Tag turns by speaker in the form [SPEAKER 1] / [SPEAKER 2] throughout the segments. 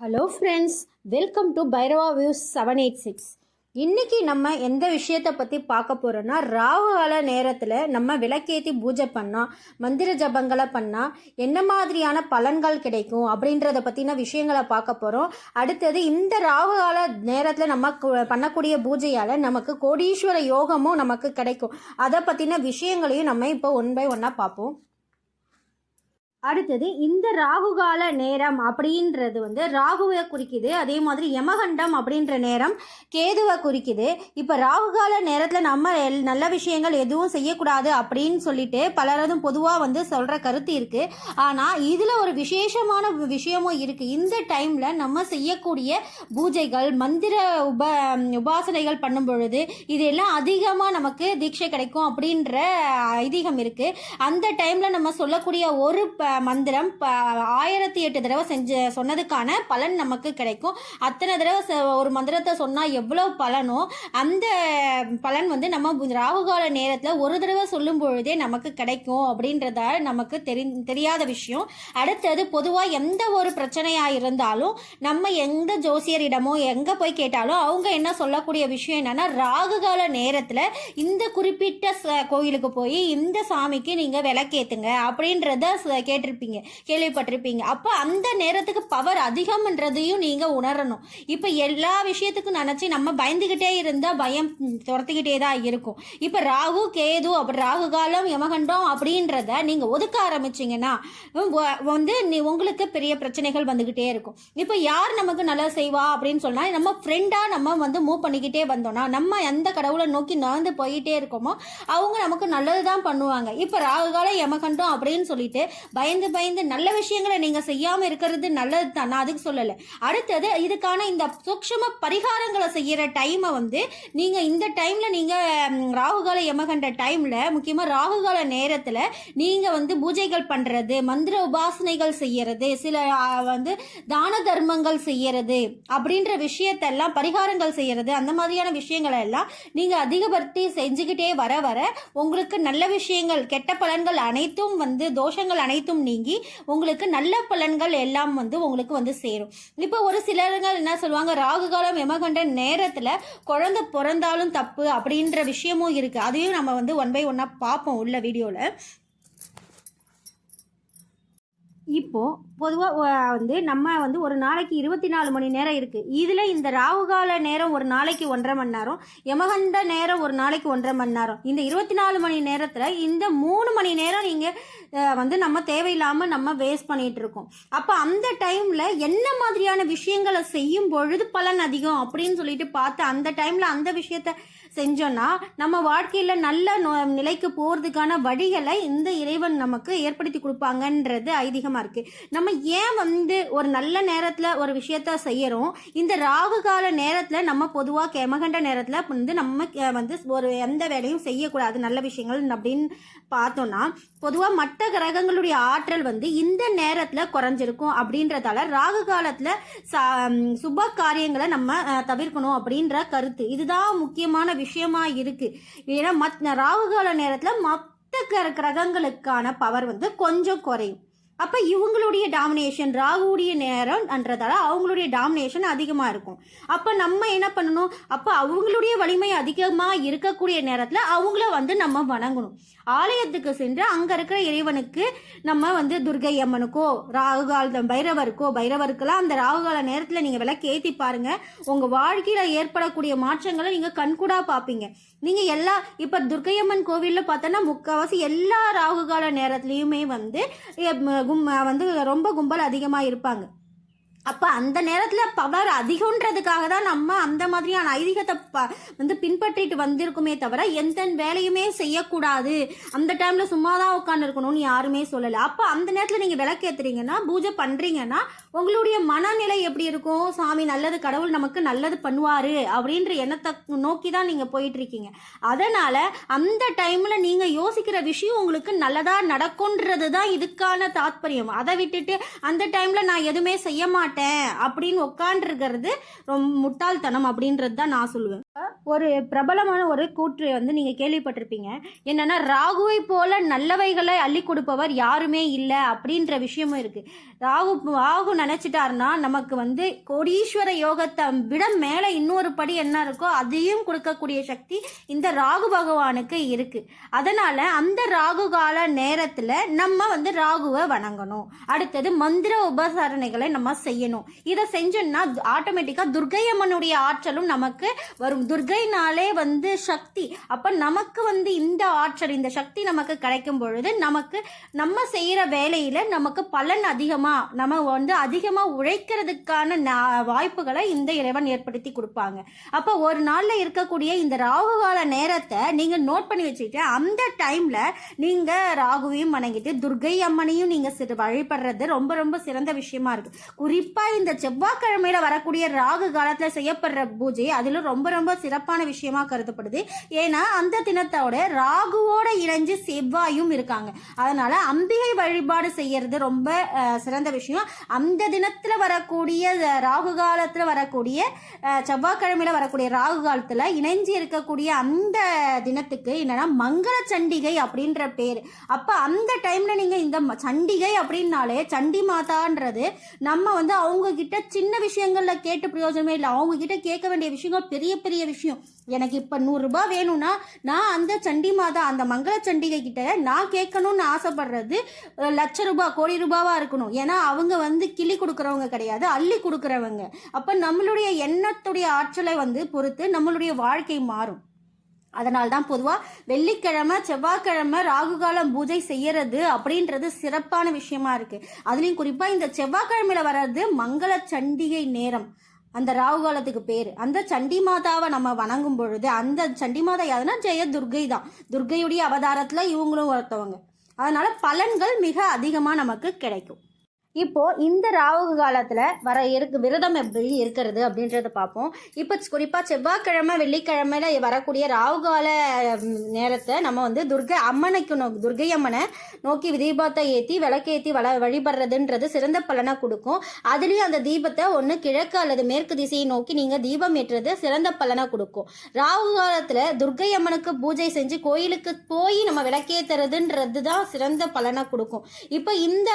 [SPEAKER 1] Hello friends welcome to Bhairava views seven eight six இன்றைக்கி நம்ம எந்த விஷயத்தை பற்றி பார்க்க போகிறோன்னா ராகுகால நேரத்தில் நம்ம விளக்கேற்றி பூஜை பண்ணால் மந்திர ஜபங்களை பண்ணால் என்ன மாதிரியான பலன்கள் கிடைக்கும் அப்படின்றத பற்றின விஷயங்களை பார்க்க போகிறோம் அடுத்தது இந்த ராகுகால நேரத்தில் நம்ம பண்ணக்கூடிய பூஜையால் நமக்கு கோடீஸ்வர யோகமும் நமக்கு கிடைக்கும். அதை பற்றின விஷயங்களையும் நம்ம இப்போ ஒன் பை ஒன்னாக பார்ப்போம். அடுத்தது இந்த ராகுகால நேரம் அப்படின்றது வந்து ராகுவை குறிக்குது. அதே மாதிரி யமகண்டம் அப்படின்ற நேரம் கேதுவை குறிக்குது. இப்போ ராகுகால நேரத்தில் நம்ம எல்- நல்ல விஷயங்கள் எதுவும் செய்யக்கூடாது அப்படின்னு சொல்லிட்டு பலரதும் பொதுவாக வந்து சொல்கிற கருத்து இருக்குது ஆனால் இதில் ஒரு விசேஷமான விஷயமும் இருக்குது இந்த டைமில் நம்ம செய்யக்கூடிய பூஜைகள் மந்திர உப உபாசனைகள் பண்ணும் பொழுது இதெல்லாம் அதிகமாக நமக்கு தீட்சை கிடைக்கும் அப்படின்ற ஐதீகம் இருக்குது அந்த டைமில் நம்ம சொல்லக்கூடிய ஒரு ப மந்திரம் ப ஆயிரத்தி எட்டு தடவை செஞ்சு சொன்னதுக்கான பலன் நமக்கு கிடைக்கும். அத்தனை தடவை ச- ஒரு மந்திரத்தை சொன்னால் எவ்வளோ பலனோ அந்த பலன் வந்து நம்ம ராகுகால நேரத்தில் ஒரு தடவை சொல்லும் பொழுதே நமக்கு கிடைக்கும் அப்படின்றத நமக்கு தெரி தெரியாத விஷயம். அடுத்தது பொதுவாக எந்த ஒரு பிரச்சனையாக இருந்தாலும் நம்ம எந்த ஜோசியரிடமோ எங்கே போய் கேட்டாலும் அவங்க என்ன சொல்லக்கூடிய விஷயம் என்னென்னா ராகுகால நேரத்தில் இந்த குறிப்பிட்ட ச- கோயிலுக்கு போய் இந்த சாமிக்கு நீங்கள் விளக்கேத்துங்க அப்படின்றத கேட்டு கேட்டிருப்பீங்க கேள்விப்பட்டிருப்பீங்க. அப்போ அந்த நேரத்துக்கு பவர் அதிகம்ன்றதையும் நீங்கள் உணரணும். இப்போ எல்லா விஷயத்துக்கும் நினச்சி நம்ம பயந்துக்கிட்டே இருந்தால் பயம் துரத்திக்கிட்டே தான் இருக்கும். இப்போ ராகு கேது அப்புறம் ராகு காலம் யமகண்டம் அப்படின்றத நீங்கள் ஒதுக்க ஆரம்பிச்சிங்கன்னா வந்து நீ உங்களுக்கு பெரிய பிரச்சனைகள் வந்துக்கிட்டே இருக்கும். இப்போ யார் நமக்கு நல்லா செய்வா அப்படின்னு சொன்னால் நம்ம ஃப்ரெண்டாக நம்ம வந்து மூவ் பண்ணிக்கிட்டே வந்தோம்னா நம்ம எந்த கடவுளை நோக்கி நடந்து போயிட்டே இருக்கோமோ அவங்க நமக்கு நல்லது தான் பண்ணுவாங்க. இப்போ ராகு காலம் யமகண்டம் அப்படின்னு சொல்லிட்டு பயந்து பயந்து நல்ல விஷயங்களை நீங்கள் செய்யாமல் இருக்கிறது நல்லது தான். நான் அதுக்கு சொல்லலை. அடுத்தது இதுக்கான இந்த சூக்ஷம பரிகாரங்களை செய்கிற டைமை வந்து நீங்கள் இந்த டைமில் நீங்கள் ராகுகால எமகண்ட டைமில் முக்கியமாக ராகுகால நேரத்தில் நீங்கள் வந்து பூஜைகள் பண்ணுறது மந்திர உபாசனைகள் செய்யறது சில வந்து தான தர்மங்கள் செய்யறது அப்படின்ற விஷயத்தெல்லாம் பரிகாரங்கள் செய்யறது அந்த மாதிரியான விஷயங்களை எல்லாம் நீங்கள் அதிகப்படுத்தி செஞ்சுக்கிட்டே வர வர உங்களுக்கு நல்ல விஷயங்கள் கெட்ட பலன்கள் அனைத்தும் வந்து தோஷங்கள் அனைத்தும் நீங்கி உங்களுக்கு நல்ல பலன்கள் எல்லாம் வந்து உங்களுக்கு வந்து சேரும். இப்போ ஒரு சிலர்கள் என்ன சொல்லுவாங்க ராகு காலம் எமகண்ட நேரத்தில் குழந்தை பிறந்தாலும் தப்பு அப்படின்ற விஷயமும் இருக்குது அதையும் நம்ம வந்து ஒன் பை ஒன்னாக பார்ப்போம் உள்ள வீடியோவில் இப்போது பொதுவாக வந்து நம்ம வந்து ஒரு நாளைக்கு இருபத்தி நாலு மணி நேரம் இருக்குது இதில் இந்த ராகுகால நேரம் ஒரு நாளைக்கு ஒன்றரை மணி நேரம் யமகண்ட நேரம் ஒரு நாளைக்கு ஒன்றரை மணி நேரம். இந்த இருபத்தி நாலு மணி நேரத்தில் இந்த மூணு மணி நேரம் நீங்கள் வந்து நம்ம தேவையில்லாமல் நம்ம வேஸ்ட் பண்ணிகிட்ருக்கோம் இருக்கோம். அப்போ அந்த டைமில் என்ன மாதிரியான விஷயங்களை செய்யும் பொழுது பலன் அதிகம் அப்படின்னு சொல்லிட்டு பார்த்து அந்த டைமில் அந்த விஷயத்த செஞ்சோன்னா நம்ம வாழ்க்கையில் நல்ல நோ- நிலைக்கு போகிறதுக்கான வழிகளை இந்த இறைவன் நமக்கு ஏற்படுத்தி கொடுப்பாங்கன்றது ஐதீகமாக இருக்குது நம்ம ஏன் வந்து ஒரு நல்ல நேரத்தில் ஒரு விஷயத்த செய்கிறோம் இந்த ராகு கால நேரத்தில் நம்ம பொதுவாக கெமகண்ட நேரத்தில் வந்து நம்ம வந்து ஒரு எந்த வேலையும் செய்யக்கூடாது நல்ல விஷயங்கள் அப்படின்னு பார்த்தோன்னா பொதுவாக மற்ற கிரகங்களுடைய ஆற்றல் வந்து இந்த நேரத்தில் குறைஞ்சிருக்கும் அப்படின்றதால ராகு காலத்தில் சுப காரியங்களை நம்ம தவிர்க்கணும் அப்படின்ற கருத்து. இதுதான் முக்கியமான விஷயம். இருக்கு. ஏன்னா மத் ராகுகால நேரத்தில் மற்ற கிரகங்களுக்கான பவர் வந்து கொஞ்சம் குறையும். அப்போ இவங்களுடைய டாமினேஷன் ராகுவுடைய நேரம்ன்றதால அவங்களுடைய டாமினேஷன் அதிகமாக இருக்கும். அப்போ நம்ம என்ன பண்ணணும்? அப்போ அவங்களுடைய வலிமை அதிகமாக இருக்கக்கூடிய நேரத்தில் அவங்கள வந்து நம்ம வணங்கணும். ஆலயத்துக்கு சென்று அங்கே இருக்கிற இறைவனுக்கு நம்ம வந்து துர்கை அம்மனுக்கோ ராகுகால பைரவருக்கோ பைரவருக்கெல்லாம் அந்த ராகுகால நேரத்தில் நீங்கள் விளக்கு ஏற்றி பாருங்கள் உங்கள் வாழ்க்கையில் ஏற்படக்கூடிய மாற்றங்களை நீங்கள் கண்கூடாக பார்ப்பீங்க நீங்கள் எல்லா இப்போ துர்க்கையம்மன் கோவிலில் பார்த்தோன்னா முக்கால்வாசி எல்லா ராகுகால நேரத்துலையுமே வந்து எ, கும் வந்து ரொம்ப கும்பல் அதிகமாக இருப்பாங்க. அப்போ அந்த நேரத்தில் பவர் அதிகன்றதுக்காக தான் நம்ம அந்த மாதிரியான ஐதீகத்தை ப வந்து பின்பற்றிட்டு வந்திருக்குமே தவிர எந்த வேலையுமே செய்யக்கூடாது. அந்த டைமில் சும்மா தான் உட்காந்துருக்கணும்னு யாருமே சொல்லலை. அப்போ அந்த நேரத்தில் நீங்கள் விளக்கேற்றுறீங்கன்னா பூஜை பண்ணுறீங்கன்னா உங்களுடைய மனநிலை எப்படி இருக்கும்? சாமி நல்லது கடவுள் நமக்கு நல்லது பண்ணுவார் அப்படின்ற எண்ணத்தை நோக்கி தான் நீங்கள் போயிட்டுருக்கீங்க. அதனால் அந்த டைமில் நீங்கள் யோசிக்கிற விஷயம் உங்களுக்கு நல்லதாக நடக்கும்ன்றது தான் இதுக்கான தாத்பரியம். அதை விட்டுட்டு அந்த டைமில் நான் எதுவுமே செய்ய மாட்டேன் அப்படின்னு உட்காண்டிருக்கிறது ரொம்ப முட்டாள்தனம் அப்படின்றது தான் நான் சொல்லுவேன். ஒரு பிரபலமான ஒரு கூற்று வந்து நீங்கள் கேள்விப்பட்டிருப்பீங்க. என்னன்னா ராகுவை போல நல்லவைகளை அள்ளி கொடுப்பவர் யாருமே இல்லை அப்படின்ற விஷயமும் இருக்குது ராகு ராகு நினச்சிட்டாருன்னா நமக்கு வந்து கோடீஸ்வர யோகத்தை விட மேலே இன்னொரு படி என்ன இருக்கோ அதையும் கொடுக்கக்கூடிய சக்தி இந்த ராகு பகவானுக்கு இருக்குது அதனால் அந்த ராகு கால நேரத்தில் நம்ம வந்து ராகுவை வணங்கணும். அடுத்தது மந்திர உபசரணைகளை நம்ம செய்யணும். இதை செஞ்சோம்னா ஆட்டோமேட்டிக்காக துர்கையம்மனுடைய ஆற்றலும் நமக்கு வரும். துர்கைனாலே வந்து சக்தி. அப்போ நமக்கு வந்து இந்த ஆற்றல் இந்த சக்தி நமக்கு கிடைக்கும் பொழுது நமக்கு நம்ம செய்கிற வேலையில் நமக்கு பலன் அதிகமாக நம்ம வந்து அதிகமாக உழைக்கிறதுக்கான வாய்ப்புகளை இந்த இறைவன் ஏற்படுத்தி கொடுப்பாங்க. அப்போ ஒரு நாளில் இருக்கக்கூடிய இந்த ராகு கால நேரத்தை நீங்கள் நோட் பண்ணி வச்சுக்கிட்டு அந்த டைமில் நீங்கள் ராகுவையும் வணங்கிட்டு துர்க்கை அம்மனையும் நீங்கள் சிறு வழிபடுறது ரொம்ப ரொம்ப சிறந்த விஷயமா இருக்குது குறிப்பாக இந்த செவ்வாய்க்கிழமையில் வரக்கூடிய ராகு காலத்தில் செய்யப்படுற பூஜை அதில் ரொம்ப ரொம்ப சிறப்பான விஷயமா கருதப்படுது. ஏன்னா அந்த தினத்தோட ராகுவோட இணைஞ்சு செவ்வாயும் இருக்காங்க. அதனால அம்பிகை வழிபாடு செய்யறது ரொம்ப சிறந்த விஷயம். அந்த தினத்தில் வரக்கூடிய ராகு காலத்தில் வரக்கூடிய செவ்வாய்க்கிழமையில வரக்கூடிய ராகு காலத்தில் இணைஞ்சு இருக்கக்கூடிய அந்த தினத்துக்கு என்னன்னா மங்கள சண்டிகை அப்படின்ற பேர். அப்போ அந்த டைமில் நீங்கள் இந்த ம- சண்டிகை அப்படின்னாலே சண்டி மாதான்றது நம்ம வந்து அவங்க கிட்ட சின்ன விஷயங்களில் கேட்டு பிரயோஜனமே இல்லை. அவங்க கிட்ட கேட்க வேண்டிய விஷயங்கள் பெரிய பெரிய விஷயம். எனக்கு இப்போ நூறுரூபா வேணும்னா நான் அந்த சண்டி மாதா அந்த மங்கள சண்டிகை கிட்ட நான் கேட்கணும்னு ஆசைப்படுறது லட்ச ரூபாய் கோடி ரூபாவாக இருக்கணும். ஏன்னா அவங்க வந்து கிளி கொடுக்குறவங்க கிடையாது அள்ளி கொடுக்குறவங்க. அப்போ நம்மளுடைய எண்ணத்துடைய ஆற்றலை வந்து பொறுத்து நம்மளுடைய வாழ்க்கை மாறும். அதனால் தான் பொதுவாக வெள்ளிக்கிழமை செவ்வாய்க்கிழமை ராகுகாலம் பூஜை செய்யறது அப்படின்றது சிறப்பான விஷயமா இருக்குது அதுலேயும் குறிப்பாக இந்த செவ்வாய்க்கிழமையில் வர்றது மங்கள சண்டிகை நேரம். அந்த ராகு காலத்துக்கு பேர். அந்த சண்டி மாதாவை நம்ம வணங்கும் பொழுது அந்த சண்டி மாதா யாருன்னா ஜெய துர்கை தான். துர்கையுடைய அவதாரத்தில் இவங்களும் ஒருத்தவங்க. அதனால் பலன்கள் மிக அதிகமாக நமக்கு கிடைக்கும். இப்போ இந்த ராகு காலத்தில் வர இருக்கு விரதம் எப்படி இருக்கிறது அப்படின்றத பார்ப்போம். இப்போ குறிப்பாக செவ்வாய்க்கிழமை வெள்ளிக்கிழமையில வரக்கூடிய ராகு கால நேரத்தை நம்ம வந்து துர்கை அம்மனைக்கு நோ துர்கை அம்மனை நோக்கி தீபத்தை ஏற்றி விளக்கேற்றி வள வழிபடுறதுன்றது சிறந்த பலனை கொடுக்கும். அதுலேயும் அந்த தீபத்தை ஒன்று கிழக்கு அல்லது மேற்கு திசையை நோக்கி நீங்கள் தீபம் ஏற்றுறது சிறந்த பலனை கொடுக்கும். ராகு காலத்தில் துர்கை அம்மனுக்கு பூஜை செஞ்சு கோயிலுக்கு போய் நம்ம விளக்கேற்றுறதுன்றது தான் சிறந்த பலனை கொடுக்கும். இப்போ இந்த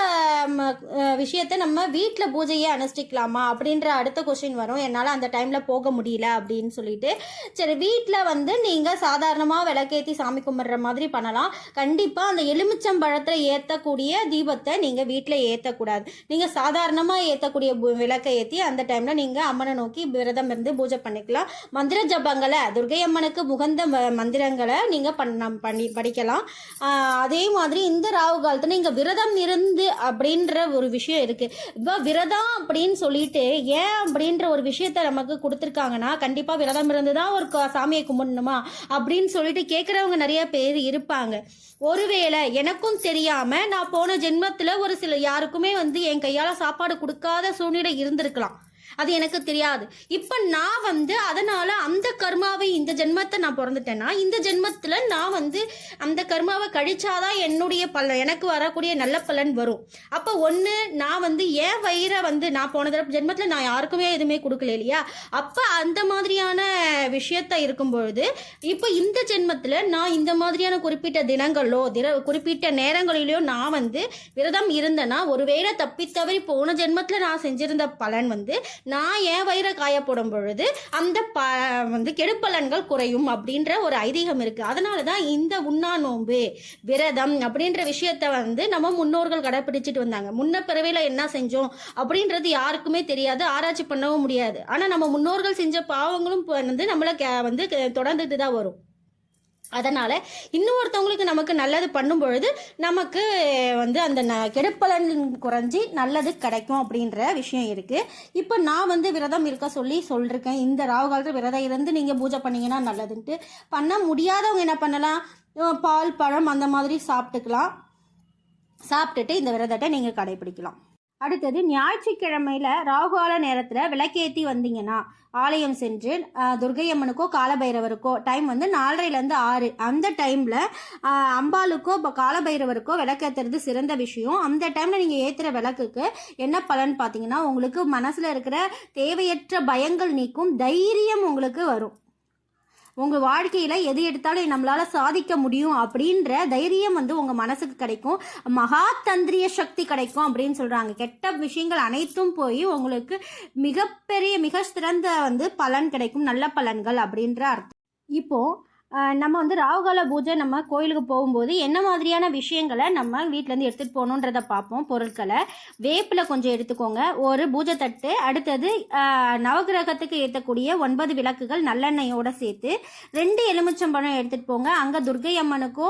[SPEAKER 1] ம, விஷயத்தை நம்ம வீட்டில் பூஜையே அனுஷ்டிக்கலாமா அப்படின்ற அடுத்த கொஷின் வரும். என்னால் அந்த டைமில் போக முடியல அப்படின்னு சொல்லிட்டு. சரி வீட்டில் வந்து நீங்கள் சாதாரணமாக விளக்கேற்றி சாமி கும்பிட்ற மாதிரி பண்ணலாம். கண்டிப்பாக அந்த எலுமிச்சம்பழத்தில் ஏற்றக்கூடிய தீபத்தை நீங்கள் வீட்டில் ஏற்றக்கூடாது நீங்கள் சாதாரணமாக ஏற்றக்கூடிய விளக்கை ஏற்றி அந்த டைமில் நீங்கள் அம்மனை நோக்கி விரதம் இருந்து பூஜை பண்ணிக்கலாம். மந்திர ஜபங்களை துர்கை அம்மனுக்கு உகந்த ம- மந்திரங்களை நீங்கள் பண்ண பண்ணி படிக்கலாம். அதே மாதிரி இந்த ராகு காலத்தில் நீங்கள் விரதம் இருந்து அப்படின்ற ஒரு விஷயம் விஷயம் இருக்குது இப்போ விரதம் அப்படின்னு சொல்லிட்டு ஏன் அப்படின்ற ஒரு விஷயத்த நமக்கு கொடுத்துருக்காங்கன்னா கண்டிப்பாக விரதம் இருந்து தான் ஒரு சாமியை கும்பிடணுமா அப்படின்னு சொல்லிட்டு கேட்குறவங்க நிறைய பேர் இருப்பாங்க. ஒருவேளை எனக்கும் தெரியாம நான் போன ஜென்மத்தில் ஒரு சில யாருக்குமே வந்து என் கையால் சாப்பாடு கொடுக்காத சூழ்நிலை இருந்திருக்கலாம். அது எனக்கு தெரியாது. இப்போ நான் வந்து அதனால அந்த கர்மாவை இந்த ஜென்மத்தை நான் பிறந்துட்டேன்னா இந்த ஜென்மத்தில் நான் வந்து அந்த கர்மாவை கழிச்சாதான் என்னுடைய பலன் எனக்கு வரக்கூடிய நல்ல பலன் வரும். அப்போ ஒன்று நான் வந்து ஏன் வயிறை வந்து நான் போன தடவை ஜென்மத்தில் நான் யாருக்குமே எதுவுமே கொடுக்கல இல்லையா? அப்போ அந்த மாதிரியான விஷயத்த இருக்கும் பொழுது இப்போ இந்த ஜென்மத்தில் நான் இந்த மாதிரியான குறிப்பிட்ட தினங்களோ தின குறிப்பிட்ட நேரங்களிலோ நான் வந்து விரதம் இருந்தேன்னா ஒருவேளை தப்பித்தவறி போன ஜென்மத்தில் நான் செஞ்சிருந்த பலன் வந்து நான் என் வயிறை காயப்படும் பொழுது அந்த ப வந்து கெடுப்பலன்கள் குறையும் அப்படின்ற ஒரு ஐதீகம் இருக்குது அதனால தான் இந்த உண்ணா நோன்பு விரதம் அப்படின்ற விஷயத்த வந்து நம்ம முன்னோர்கள் கடைப்பிடிச்சிட்டு வந்தாங்க. முன்ன பிறவையில் என்ன செஞ்சோம் அப்படின்றது யாருக்குமே தெரியாது ஆராய்ச்சி பண்ணவும் முடியாது. ஆனால் நம்ம முன்னோர்கள் செஞ்ச பாவங்களும் வந்து நம்மளை வந்து தொடர்ந்துட்டு தான் வரும். அதனால் இன்னொருத்தவங்களுக்கு நமக்கு நல்லது பண்ணும் பொழுது நமக்கு வந்து அந்த ந கெடுப்பலன் குறைஞ்சி நல்லது கிடைக்கும் அப்படின்ற விஷயம் இருக்குது இப்போ நான் வந்து விரதம் இருக்க சொல்லி சொல்லியிருக்கேன் இந்த ராகு காலத்தில் விரதம் இருந்து நீங்கள் பூஜை பண்ணிங்கன்னா நல்லதுன்ட்டு. பண்ண முடியாதவங்க என்ன பண்ணலாம்? பால் பழம் அந்த மாதிரி சாப்பிட்டுக்கலாம். சாப்பிட்டுட்டு இந்த விரதத்தை நீங்கள் கடைபிடிக்கலாம். அடுத்தது ஞாயிற்றுக்கிழமையில் ராகுகால நேரத்தில் விளக்கேற்றி வந்தீங்கன்னா ஆலயம் சென்று துர்கையம்மனுக்கோ அம்மனுக்கோ காலபைரவருக்கோ டைம் வந்து நாலரைலேருந்து ஆறு. அந்த டைமில் அம்பாளுக்கோ இப்போ காலபைரவருக்கோ விளக்கேற்றுறது சிறந்த விஷயம். அந்த டைமில் நீங்கள் ஏற்றுற விளக்குக்கு என்ன பலன் பார்த்தீங்கன்னா உங்களுக்கு மனசில் இருக்கிற தேவையற்ற பயங்கள் நீக்கும் தைரியம் உங்களுக்கு வரும். உங்கள் வாழ்க்கையில் எது எடுத்தாலும் நம்மளால் சாதிக்க முடியும் அப்படின்ற தைரியம் வந்து உங்கள் மனசுக்கு கிடைக்கும். மகா தந்திரிய சக்தி கிடைக்கும் அப்படின்னு சொல்கிறாங்க கெட்ட விஷயங்கள் அனைத்தும் போய் உங்களுக்கு மிகப்பெரிய மிக சிறந்த வந்து பலன் கிடைக்கும். நல்ல பலன்கள் அப்படின்ற அர்த்தம். இப்போது நம்ம வந்து ராகுகால பூஜை நம்ம கோயிலுக்கு போகும்போது என்ன மாதிரியான விஷயங்களை நம்ம வீட்டிலேருந்து எடுத்துகிட்டு போகணுன்றத பார்ப்போம் பொருட்களை. வேப்பில் கொஞ்சம் எடுத்துக்கோங்க. ஒரு பூஜை தட்டு அடுத்தது நவகிரகத்துக்கு ஏற்றக்கூடிய ஒன்பது விளக்குகள் நல்லெண்ணெயோடு சேர்த்து ரெண்டு எலுமிச்சம்பழம் எடுத்துகிட்டு போங்க. அங்கே துர்கை அம்மனுக்கோ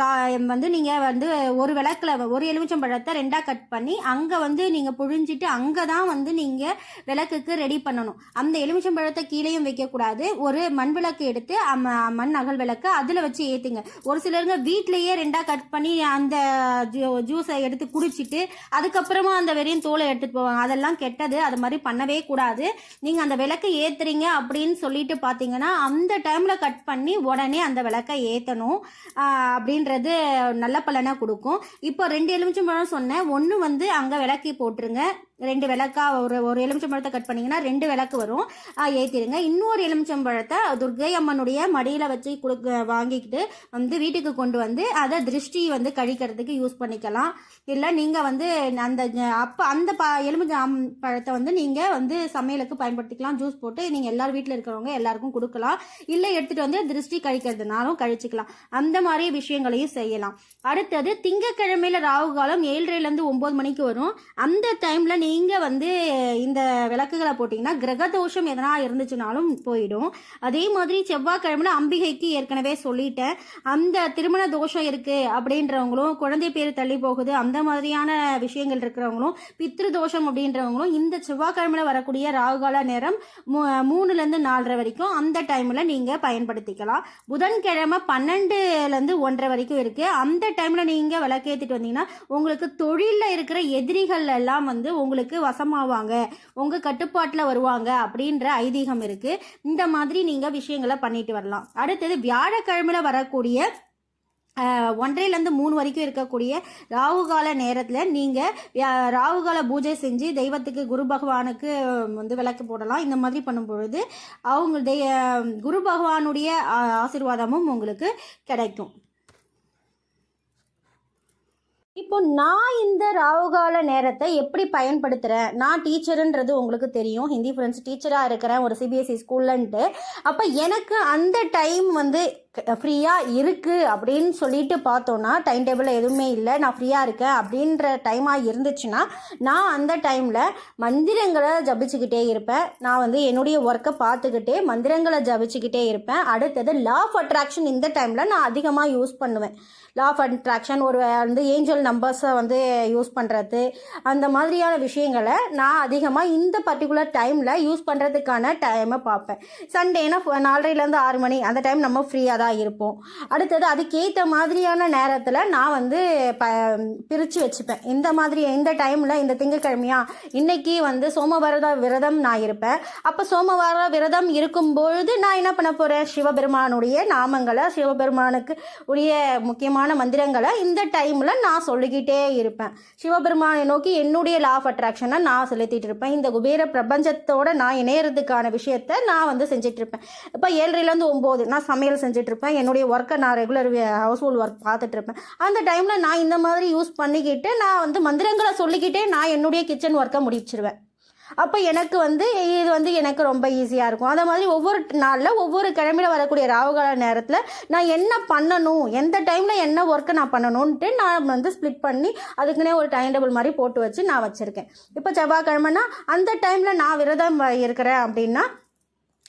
[SPEAKER 1] கா வந்து நீங்கள் வந்து ஒரு விளக்கில் ஒரு எலுமிச்சம்பழத்தை ரெண்டாக கட் பண்ணி அங்கே வந்து நீங்கள் புழிஞ்சிட்டு அங்கே தான் வந்து நீங்கள் விளக்குக்கு ரெடி பண்ணணும். அந்த எலுமிச்சம்பழத்தை கீழேயும் வைக்கக்கூடாது. ஒரு மண் விளக்கு எடுத்து மண் அகல் விளக்கு அதில் வச்சு ஏற்றுங்க ஒரு சிலருங்க வீட்டிலேயே ரெண்டாக கட் பண்ணி அந்த ஜூ ஜூஸை எடுத்து குடிச்சிட்டு அதுக்கப்புறமா அந்த வெறியும் தோலை எடுத்துகிட்டு போவாங்க. அதெல்லாம் கெட்டது. அது மாதிரி பண்ணவே கூடாது. நீங்கள் அந்த விளக்கை ஏற்றுறீங்க அப்படின்னு சொல்லிட்டு பார்த்தீங்கன்னா அந்த டைமில் கட் பண்ணி உடனே அந்த விளக்கை ஏற்றணும் அப்படின்றது நல்ல பலனாக கொடுக்கும். இப்போ ரெண்டு எலுமிச்சம்பழம் சொன்னேன். ஒன்று வந்து அங்கே விளக்கி போட்டுருங்க. ரெண்டு விளக்கா ஒரு ஒரு எலுமிச்சம்பழத்தை கட் பண்ணிங்கன்னா ரெண்டு விளக்கு வரும். ஏற்றிடுங்க இன்னொரு எலுமிச்சம்பழத்தை துர்கை அம்மனுடைய மடியில் வச்சு கொடுக்க வாங்கிக்கிட்டு வந்து வீட்டுக்கு கொண்டு வந்து அதை திருஷ்டி வந்து கழிக்கிறதுக்கு யூஸ் பண்ணிக்கலாம். இல்லை நீங்கள் வந்து அந்த அப்போ அந்த ப எலுமிச்சம் பழத்தை வந்து நீங்கள் வந்து சமையலுக்கு பயன்படுத்திக்கலாம். ஜூஸ் போட்டு நீங்கள் எல்லார் வீட்டில் இருக்கிறவங்க எல்லாருக்கும் கொடுக்கலாம். இல்லை எடுத்துகிட்டு வந்து திருஷ்டி கழிக்கிறதுனாலும் கழிச்சிக்கலாம். அந்த மாதிரி விஷயங்களையும் செய்யலாம். அடுத்தது திங்கக்கிழமையில் ராகு காலம் ஏழரைலேருந்து ஒம்பது மணிக்கு வரும். அந்த டைமில் நீங்கள் வந்து இந்த விளக்குகளை போட்டிங்கன்னா கிரகதோஷம் எதனா இருந்துச்சுனாலும் போயிடும். அதே மாதிரி செவ்வாய்க்கிழமை அம்பிகைக்கு ஏற்கனவே சொல்லிட்டேன். அந்த திருமண தோஷம் இருக்குது அப்படின்றவங்களும் குழந்தை பேர் தள்ளி போகுது அந்த மாதிரியான விஷயங்கள் இருக்கிறவங்களும் பித்ரு தோஷம் அப்படின்றவங்களும் இந்த செவ்வாய்க்கிழமையில வரக்கூடிய ராகுகால நேரம் மூ மூணுலேருந்து நாலரை வரைக்கும் அந்த டைமில் நீங்கள் பயன்படுத்திக்கலாம். புதன்கிழமை பன்னெண்டுலேருந்து ஒன்றரை வரைக்கும் இருக்குது அந்த டைமில் நீங்கள் விளக்கேற்றிட்டு வந்தீங்கன்னா உங்களுக்கு தொழிலில் இருக்கிற எதிரிகள் எல்லாம் வந்து உங்களுக்கு வசமாவாங்க உங்கள் கட்டுப்பாட்டில் வருவாங்க அப்படின்ற ஐதீகம் இருக்குது இந்த மாதிரி நீங்கள் விஷயங்களை பண்ணிட்டு வரலாம். அடுத்தது வியாழக்கிழமையில் வரக்கூடிய ஒன்றையிலேருந்து மூணு வரைக்கும் இருக்கக்கூடிய ராகுகால நேரத்தில் நீங்கள் ராகுகால பூஜை செஞ்சு தெய்வத்துக்கு குரு பகவானுக்கு வந்து விளக்கு போடலாம். இந்த மாதிரி பண்ணும்பொழுது அவங்க தெய் குரு பகவானுடைய ஆசீர்வாதமும் உங்களுக்கு கிடைக்கும். இப்போ நான் இந்த ராகுகால நேரத்தை எப்படி பயன்படுத்துகிறேன் நான் டீச்சருன்றது உங்களுக்கு தெரியும். ஹிந்தி ஃப்ரெண்ட்ஸ் டீச்சராக இருக்கிறேன். ஒரு சிபிஎஸ்சி ஸ்கூல்லன்ட்டு. அப்போ எனக்கு அந்த டைம் வந்து ஃப்ரீயாக இருக்குது அப்படின்னு சொல்லிட்டு பார்த்தோன்னா டைம் டேபிள் எதுவுமே இல்லை. நான் ஃப்ரீயாக இருக்கேன் அப்படின்ற டைமாக இருந்துச்சுன்னா நான் அந்த டைமில் மந்திரங்களை ஜபிச்சுக்கிட்டே இருப்பேன். நான் வந்து என்னுடைய ஒர்க்கை பார்த்துக்கிட்டே மந்திரங்களை ஜபிச்சுக்கிட்டே இருப்பேன். அடுத்தது லா ஆஃப் அட்ராக்ஷன் இந்த டைமில் நான் அதிகமாக யூஸ் பண்ணுவேன். லா ஆஃப் அட்ராக்ஷன் ஒரு வந்து ஏஞ்சல் நம்பர்ஸை வந்து யூஸ் பண்ணுறது அந்த மாதிரியான விஷயங்களை நான் அதிகமாக இந்த பர்டிகுலர் டைமில் யூஸ் பண்ணுறதுக்கான டைமை பார்ப்பேன். சண்டேனா நாலரைலேருந்து ஆறு மணி அந்த டைம் நம்ம ஃப்ரீயாக தான் இருப்போம். அடுத்தது அதுக்கேற்ற மாதிரியான நேரத்தில் நான் வந்து ப பிரித்து வச்சுப்பேன். இந்த மாதிரி இந்த டைமில் இந்த திங்கக்கிழமையா இன்றைக்கி வந்து சோமவார விரதம் நான் இருப்பேன். அப்போ சோமவார விரதம் இருக்கும்பொழுது நான் என்ன பண்ண போகிறேன் சிவபெருமானுடைய நாமங்களை சிவபெருமானுக்கு உரிய முக்கியமான மந்திரங்களை இந்த டைமில் நான் சொல்லிக்கிட்டே இருப்பேன். சிவபெருமானை நோக்கி என்னுடைய லா ஆஃப் அட்ராக்ஷனை நான் செலுத்திட்டு இருப்பேன். இந்த குபேர பிரபஞ்சத்தோட நான் இணையறதுக்கான விஷயத்த நான் வந்து செஞ்சுட்டு இருப்பேன். இப்போ ஏழரைலேருந்து ஒம்பது நான் சமையல் செஞ்சுட்டு இருப்பேன். என்னுடைய ஒர்க்கை நான் ரெகுலர் ஹவுஸ் ஹோல்ட் ஒர்க் பார்த்துட்டு இருப்பேன். அந்த டைமில் நான் இந்த மாதிரி யூஸ் பண்ணிக்கிட்டு நான் வந்து மந்திரங்களை சொல்லிக்கிட்டே நான் என்னுடைய கிச்சன் ஒர்க்கை முடிச்சிருவேன். அப்போ எனக்கு வந்து இது வந்து எனக்கு ரொம்ப ஈஸியாக இருக்கும். அதே மாதிரி ஒவ்வொரு நாளில் ஒவ்வொரு கிழமையில வரக்கூடிய ராகுகால நேரத்தில் நான் என்ன பண்ணணும் எந்த டைமில் என்ன ஒர்க்கை நான் பண்ணணும்ன்ட்டு நான் வந்து ஸ்ப்ளிட் பண்ணி அதுக்குன்னே ஒரு டைம் டேபிள் மாதிரி போட்டு வச்சு நான் வச்சுருக்கேன். இப்போ செவ்வாய்க்கிழமைனா அந்த டைமில் நான் விரதம் இருக்கிறேன் அப்படின்னா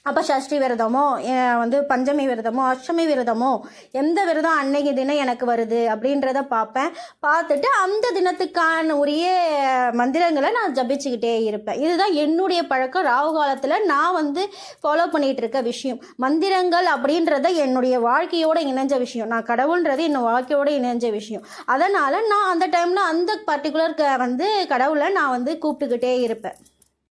[SPEAKER 1] அப்போ சஷ்டி விரதமோ வந்து பஞ்சமி விரதமோ அஷ்டமி விரதமோ எந்த விரதம் அன்னைக்கு தினம் எனக்கு வருது அப்படின்றத பார்ப்பேன். பார்த்துட்டு அந்த தினத்துக்கான உரிய மந்திரங்களை நான் ஜபிச்சுக்கிட்டே இருப்பேன். இதுதான் என்னுடைய பழக்கம். ராகு காலத்தில் நான் வந்து ஃபாலோ பண்ணிகிட்டு இருக்க விஷயம். மந்திரங்கள் அப்படின்றத என்னுடைய வாழ்க்கையோட இணைஞ்ச விஷயம். நான் கடவுள்ன்றது என் வாழ்க்கையோட இணைஞ்ச விஷயம். அதனால் நான் அந்த டைமில் அந்த பர்டிகுலர் வந்து கடவுளை நான் வந்து கூப்பிட்டுக்கிட்டே இருப்பேன்.